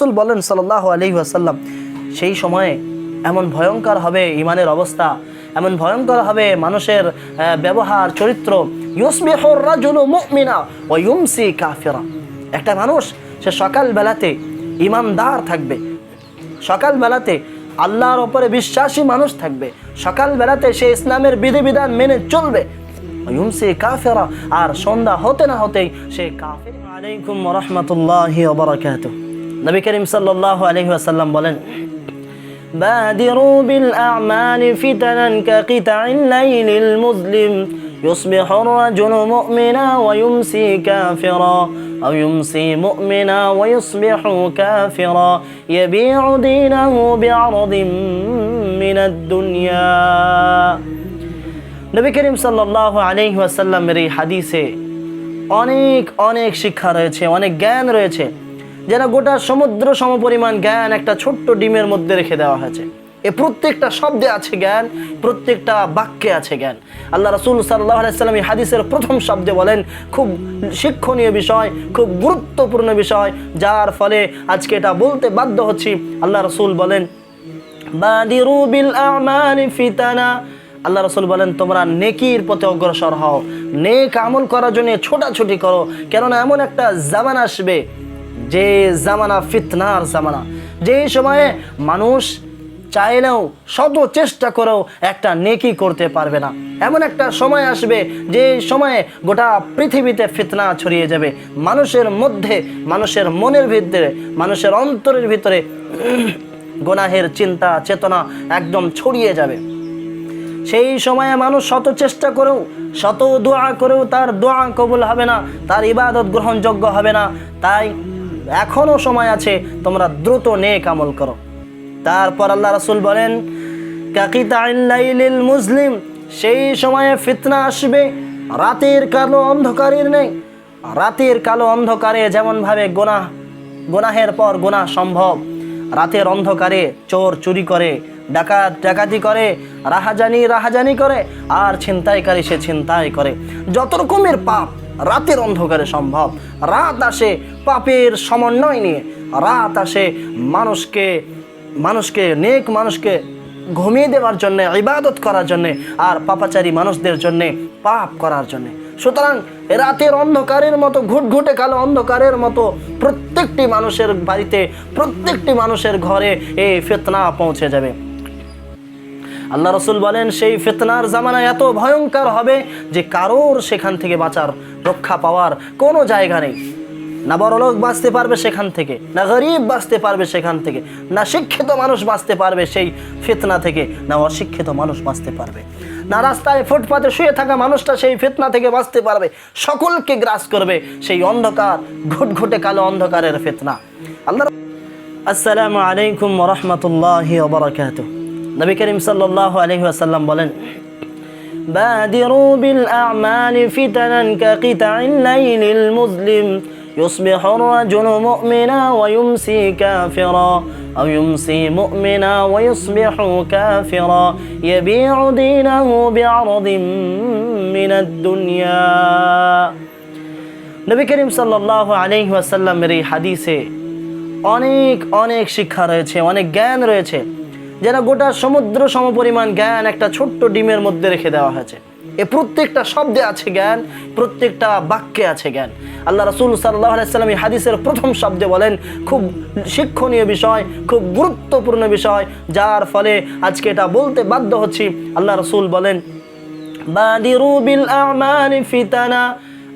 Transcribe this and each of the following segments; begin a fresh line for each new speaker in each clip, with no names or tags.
রসুল বলেন সাল্লাহ আলহি আসাল্লাম সেই সময়ে এমন ভয়ঙ্কর হবে ইমানের অবস্থা, এমন ভয়ঙ্কর হবে মানুষের ব্যবহার, চরিত্র। একটা মানুষ, সে সকালবেলাতে ইমানদার থাকবে। সকালবেলাতে আল্লাহর ওপরে বিশ্বাসী মানুষ থাকবে। সকালবেলাতে সে ইসলামের বিধিবিধান মেনে চলবে। আর সন্ধ্যা হতে না হতেই সে কাফের। আলাইকুম রহমতুল্লাহি নবী করিম সাল্লাল্লাহু আলাইহি ওয়াসাল্লাম বলেন بادروا بالأعمال فتنا كقطع الليل المظلم يصبح الرجل مؤمنا ويمسي كافرا أو يمسي مؤمنا ويصبح كافرا يبيع دينه بعرض من الدنيا নবী করিম সাল্লাহ আলহি আসাল্লামের এই হাদিসে অনেক অনেক শিক্ষা রয়েছে অনেক জ্ঞান রয়েছে যেন গোটা সমুদ্র সমপরিমাণ জ্ঞান একটা ছোট্ট ডিমের মধ্যে রেখে দেওয়া হয়েছে। এ প্রত্যেকটা শব্দে আছে জ্ঞান, প্রত্যেকটা বাক্যে আছে জ্ঞান। আল্লাহ রসুল সাল্লাহ হাদিসের প্রথম শব্দে বলেন, খুব শিক্ষণীয় বিষয়, খুব গুরুত্বপূর্ণ বিষয়, যার ফলে আজকে এটা বলতে বাধ্য হচ্ছি। আল্লাহ রসুল বলেন ফিতানা। আল্লাহ রসুল বলেন, তোমরা নেকির পথে অগ্রসর হও। নেক আমল করার জন্য ছোটাছুটি করো, কেননা এমন একটা জামান আসবে যে জামানা ফিতনার জামানা যেই সময়ে মানুষ চাইলেও শত চেষ্টা করেও একটা নেকি করতে পারবে না। এমন একটা সময় আসবে, যে সময়ে গোটা পৃথিবীতে ফিতনা ছড়িয়ে যাবে। মানুষের মধ্যে, মানুষের মনের ভিতরে, মানুষের অন্তরের ভিতরে গোনাহের চিন্তা, চেতনা একদম ছড়িয়ে যাবে। সেই সময়ে মানুষ শত চেষ্টা করেও, শত দোয়া করেও তার দোয়া কবুল হবে না, তার ইবাদত গ্রহণযোগ্য হবে না। তাই এখনও সময় আছে, তোমরা দ্রুত নেক আমল করো। তারপর আল্লাহ রাসূল বলেন মুসলিম সেই সময়ে ফিতনা আসবে, রাতের কালো অন্ধকারের নেই। রাতের কালো অন্ধকারে যেমনভাবে গোনাহ, গোনাহের পর গোনাহ সম্ভব। রাতের অন্ধকারে চোর চুরি করে, ডাকাত ডাকাতি করে, রাহাজানি রাহাজানি করে, আর ছিনতাইকারী সে ছিনতাই করে। যত রকমের পাপ রাতের অন্ধকারে সম্ভব। রাত আসে পাপের সমন্বয় নিয়ে। রাত আসে মানুষকে মানুষকে, নেক মানুষকে ঘুমিয়ে দেওয়ার জন্যে, ইবাদত করার জন্যে আর পাপাচারী মানুষদের জন্যে, পাপ করার জন্যে। সুতরাং রাতের অন্ধকারের মতো, ঘুটঘুটে কালো অন্ধকারের মতো প্রত্যেকটি মানুষের বাড়িতে, প্রত্যেকটি মানুষের ঘরে এই ফেতনা পৌঁছে যাবে। আল্লাহ রসুল বলেন, সেই ফেতনার জামানা এত ভয়ঙ্কর হবে যে কারোর সেখান থেকে বাঁচার রক্ষা পাওয়ার কোনো জায়গা নেই। না বড়লোক বাঁচতে পারবে সেখান থেকে, না গরিব বাঁচতে পারবে সেখান থেকে, না শিক্ষিত মানুষ বাঁচতে পারবে সেই ফিতনা থেকে, না অশিক্ষিত মানুষ বাঁচতে পারবে। না রাস্তায় ফুটপাতে শুয়ে থাকা মানুষটা সেই ফিতনা থেকে বাঁচতে পারবে, সকলকে গ্রাস করবে সেই অন্ধকার, ঘুটঘুটে কালো অন্ধকারের ফেতনা। আল্লাহ আসসালামু আলাইকুম রহমতুল্লাহি ওবরাকাতুহ নবী করিম সাল্লাল্লাহু আলাইহি ওয়াসাল্লাম বলেন بادروا بالأعمال فتنا كقطع الليل المظلم يصبح الرجل مؤمنا ويمسي كافرا أو يمسي مؤمنا ويصبح كافرا يبيع دينه بعرض من الدنيا নবী করিম সাল্লাহ আলহি আসাল্লামের এই হাদিসে অনেক অনেক শিক্ষা রয়েছে অনেক জ্ঞান রয়েছে যেন গোটা সমুদ্র সমপরিমাণ জ্ঞান একটা ছোট্ট ডিমের মধ্যে রেখে দেওয়া হয়েছে। এ প্রত্যেকটা শব্দে আছে জ্ঞান, প্রত্যেকটা বাক্যে আছে জ্ঞান। আল্লাহ রসুল সাল্লাহ আলাইসাল্লাম হাদিসের প্রথম শব্দে বলেন, খুব শিক্ষণীয় বিষয়, খুব গুরুত্বপূর্ণ বিষয়, যার ফলে আজকে এটা বলতে বাধ্য হচ্ছি। আল্লাহ রসুল বলেন ফিতানা।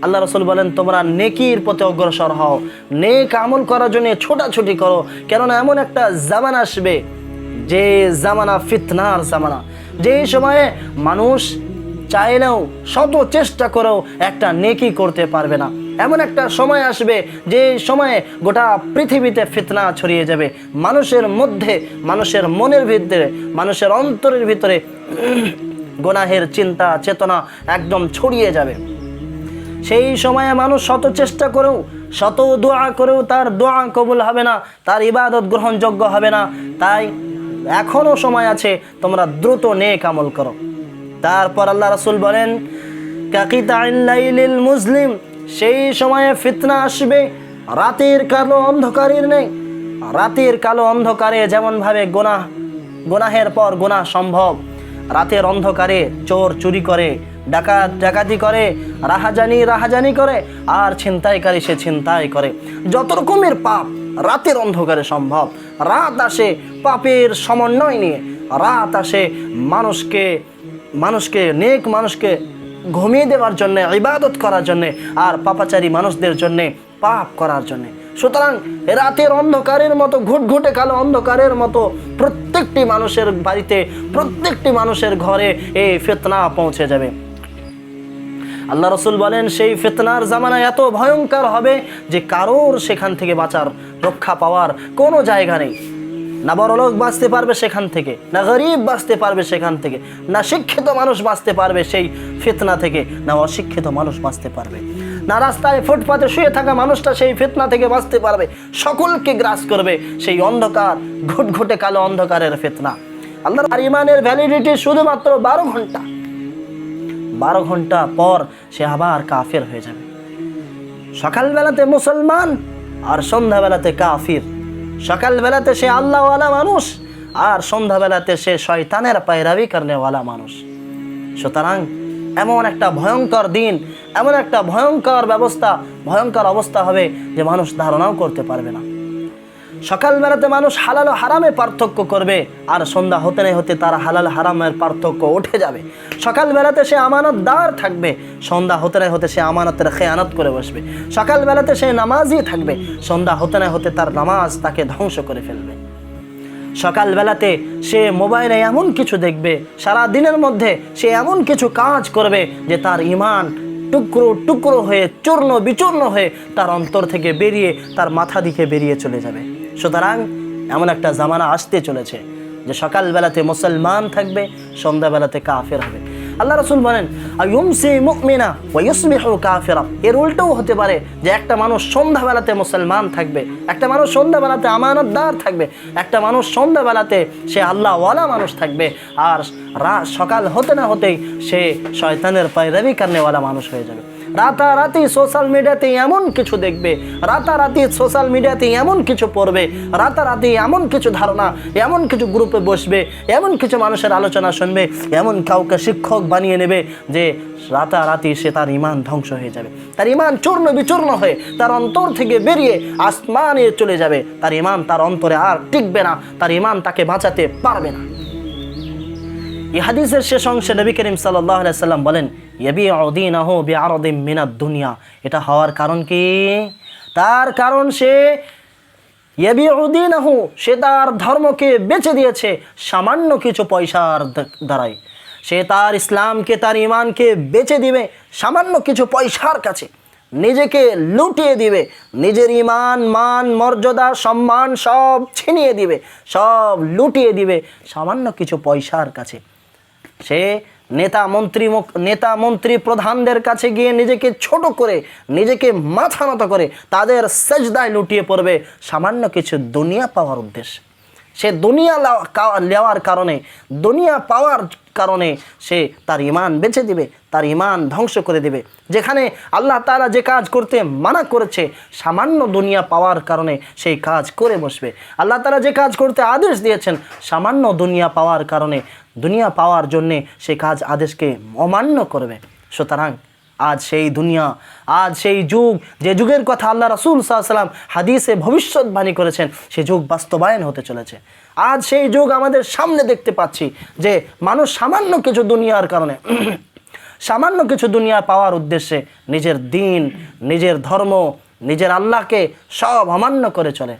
আল্লাহ রসুল বলেন, তোমরা নেকির পথে অগ্রসর হও। নেক আমল করার জন্য ছোটাছুটি করো। কেননা এমন একটা জামান আসবে যে জামানা, ফিতনার জামানা। যেই সময়ে মানুষ চাইলেও, শত চেষ্টা করেও একটা নেকি করতে পারবে না। এমন একটা সময় আসবে, যে সময়ে গোটা পৃথিবীতে ফিতনা ছড়িয়ে যাবে। মানুষের মধ্যে, মানুষের মনের ভিতরে, মানুষের অন্তরের ভিতরে গোনাহের চিন্তা, চেতনা একদম ছড়িয়ে যাবে। সেই সময়ে মানুষ শত চেষ্টা করেও, শত দোয়া করেও তার দোয়া কবুল হবে না, তার ইবাদত গ্রহণযোগ্য হবে না। তাই এখনও সময় আছে, তোমরা দ্রুত নেক আমল করো। তারপর আল্লাহ রাসূল বলেন মুসলিম সেই সময়ে ফিতনা আসবে, রাতের কালো অন্ধকারের নেই। রাতের কালো অন্ধকারে যেমনভাবে গোনা গোনাহের পর গোনা সম্ভব, রাতের অন্ধকারে চোর চুরি করে, ডাকাত ডাকাতি করে, রাহাজানি রাহাজানি করে, আর ছিনতাইকারী সে ছিনতাই করে। যত রকমের পাপ রাতের অন্ধকারে সম্ভব। রাত আসে পাপের সমন্বয় নিয়ে। রাত আসে মানুষকে মানুষকে, নেক মানুষকে ঘুমিয়ে দেওয়ার জন্যে, ইবাদত করার জন্যে আর পাপাচারী মানুষদের জন্যে, পাপ করার জন্যে। সুতরাং রাতের অন্ধকারের মতো, ঘুটঘুটে কালো অন্ধকারের মতো প্রত্যেকটি মানুষের বাড়িতে, প্রত্যেকটি মানুষের ঘরে এই ফেতনা পৌঁছে যাবে। আল্লাহ রসুল বলেন, সেই ফেতনার জামানা এত ভয়ঙ্কর হবে যে কারোর সেখান থেকে বাঁচার রক্ষা পাওয়ার কোনো জায়গা নেই। না বড়লোক বাঁচতে পারবে সেখান থেকে, না গরিব বাঁচতে পারবে সেখান থেকে, না শিক্ষিত মানুষ বাঁচতে পারবে সেই ফিতনা থেকে, না অশিক্ষিত মানুষ বাঁচতে পারবে। না রাস্তায় ফুটপাতে শুয়ে থাকা মানুষটা সেই ফিতনা থেকে বাঁচতে পারবে, সকলকে গ্রাস করবে সেই অন্ধকার, ঘুটঘুটে কালো অন্ধকারের ফিতনা। আল্লাহর আর ইমানের ভ্যালিডিটি শুধুমাত্র বারো ঘণ্টা। বারো ঘণ্টা পর সে আবার কাফের হয়ে যাবে। সকালবেলাতে মুসলমান আর সন্ধ্যাবেলাতে কাফির। সকালবেলাতে সে আল্লাহওয়ালা মানুষ, আর সন্ধ্যাবেলাতে সে শয়তানের পায়রাবি করনেওয়ালা মানুষ। সুতরাং এমন একটা ভয়ঙ্কর দিন, এমন একটা ভয়ঙ্কর ব্যবস্থা, ভয়ঙ্কর অবস্থা হবে যে মানুষ ধারণাও করতে পারবে না। সকালবেলাতে মানুষ হালাল হারামে পার্থক্য করবে, আর সন্ধ্যা হতে না হতে তার হালাল হারামের পার্থক্য উঠে যাবে। সকালবেলাতে সে আমানতদার থাকবে, সন্ধ্যা হতে না হতে সে আমানতের খেয়ানত করে বসবে। সকালবেলাতে সে নামাজই থাকবে, সন্ধ্যা হতে না হতে তার নামাজ তাকে ধ্বংস করে ফেলবে। সকালবেলাতে সে মোবাইলে এমন কিছু দেখবে, সারা দিনের মধ্যে সে এমন কিছু কাজ করবে যে তার ইমান টুকরো টুকরো হয়ে চূর্ণ বিচূর্ণ হয়ে তার অন্তর থেকে বেরিয়ে তার মাথা দিকে বেরিয়ে চলে যাবে। সুতরাং এমন একটা জামানা আসতে চলেছে যে সকালবেলাতে মুসলমান থাকবে, সন্ধ্যাবেলাতে কাফের হবে। আল্লাহ রসুল বলেন মুকমিনা কাফিরা? এর উল্টোও হতে পারে যে একটা মানুষ সন্ধ্যাবেলাতে মুসলমান থাকবে, একটা মানুষ সন্ধ্যাবেলাতে আমানতদার থাকবে, একটা মানুষ সন্ধ্যাবেলাতে সে আল্লাহওয়ালা মানুষ থাকবে, আর সকাল হতে না হতেই সে শয়তানের পায়রাবি কারণেওয়ালা মানুষ হয়ে যাবে। রাতারাতি সোশ্যাল মিডিয়াতে এমন কিছু দেখবে, রাতারাতি সোশ্যাল মিডিয়াতে এমন কিছু পড়বে, রাতারাতি এমন কিছু ধারণা, এমন কিছু গ্রুপে বসবে, এমন কিছু মানুষের আলোচনা শুনবে, এমন কাউকে শিক্ষক বানিয়ে নেবে যে রাতারাতি সে তার ইমান ধ্বংস হয়ে যাবে। তার ইমান চূর্ণ বিচূর্ণ হয়ে তার অন্তর থেকে বেরিয়ে আসমানে চলে যাবে। তার ইমান তার অন্তরে আর টিকবে না, তার ইমান তাকে বাঁচাতে পারবে না। এই হাদিসের শেষ অংশে নবী করিম সাল্লাহ সাল্লাম বলেন ইয়াবি অদিন আহ বি আরদিম মিনাদ দুনিয়া। এটা হওয়ার কারণ কি? তার কারণ সে ইয়াবি উদিন আহ সে তার ধর্মকে বেচে দিয়েছে সামান্য কিছু পয়সার দ্বারাই। সে তার ইসলামকে, তার ইমানকে বেচে দিবে সামান্য কিছু পয়সার কাছে। নিজেকে লুটিয়ে দিবে, নিজের ইমান মান, মর্যাদা, সম্মান সব ছিনিয়ে দিবে, সব লুটিয়ে দিবে সামান্য কিছু পয়সার কাছে। সে নেতা মন্ত্রী নেতা মন্ত্রী প্রধানদের কাছে গিয়ে নিজেকে ছোট করে, নিজেকে মাথা নত করে তাদের সেজদায় লুটিয়ে পড়বে সামান্য কিছু দুনিয়া পাওয়ার উদ্দেশ্যে। সে দুনিয়া নেওয়ার কারণে, দুনিয়া পাওয়ার কারণে সে তার ইমান বেঁচে দিবে, তার ইমান ধ্বংস করে দিবে। যেখানে আল্লাহ তাআলা যে কাজ করতে মানা করেছে, সামান্য দুনিয়া পাওয়ার কারণে সেই কাজ করে বসবে। আল্লাহ তাআলা যে কাজ করতে আদেশ দিয়েছেন, সামান্য দুনিয়া পাওয়ার কারণে, দুনিয়া পাওয়ার জন্যে সেই কাজ আদেশকে অমান্য করবে। সুতরাং আজ সেই দুনিয়া, আজ সেই যুগ, যে যুগের কথা আল্লাহ রাসুল সাল্লাম হাদিসে ভবিষ্যৎবাণী করেছেন, সে যুগ বাস্তবায়ন হতে চলেছে। আজ সেই যুগ আমাদের সামনে দেখতে পাচ্ছি যে মানুষ সামান্য কিছু দুনিয়ার কারণে, সামান্য কিছু দুনিয়া পাওয়ার উদ্দেশ্যে নিজের দিন, নিজের ধর্ম, নিজের আল্লাহকে সব অমান্য করে চলে।